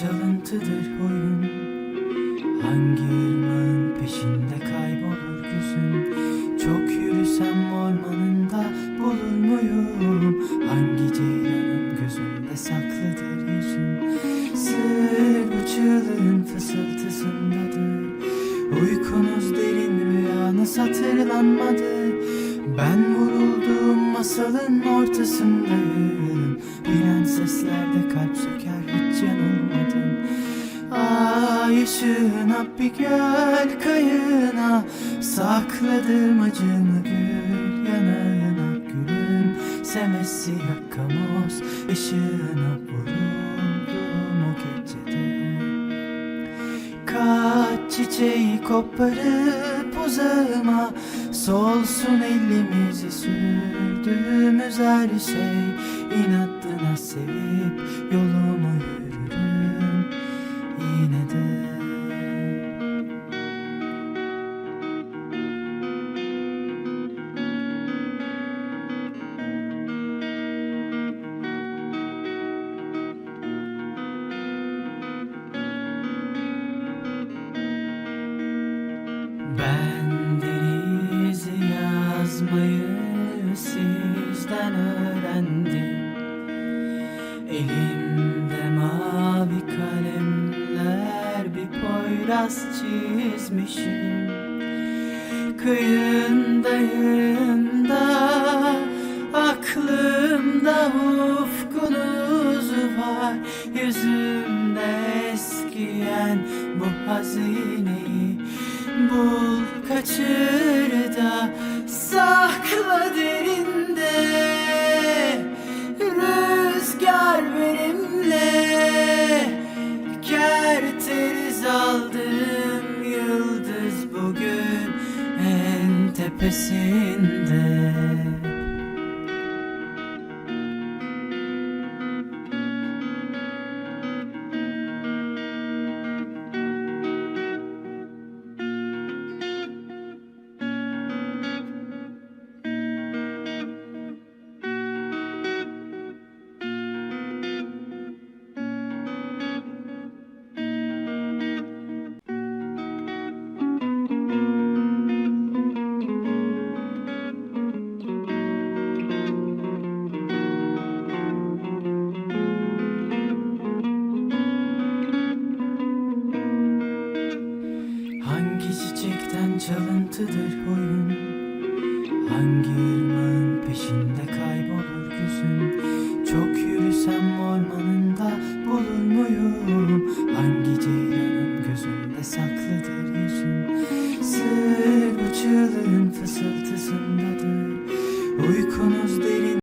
çalıntıdır oyun. Hangi ırmağın peşinde kaybolur gözüm Çok yürüsem ormanında bulur muyum? Hangi ceylanın gözünde saklıdır yüzüm Sır bu çığlığın fısıltısındadır. Uykunuz derin rüyanız hatırlanmadı. Ben vurulduğum masalın ortasındayım. Prenseslerde kalp ışığına bir göl kayığına Sakladım acımı gül yanağına gülüm. Semessiyah kamus ışığına vuruldum o gecede. Kaç çiçeği koparıp uzağıma Solsun elimizi sürdüğümüz her şey. İnatına sevip yolumu yürürüm poyraz çizmişim. Kıyındayım da aklımda ufkunuz var. Yüzümde eskiyen bu hazineyi Bul kaçır da sakla tepesinde çalıntıdır oyun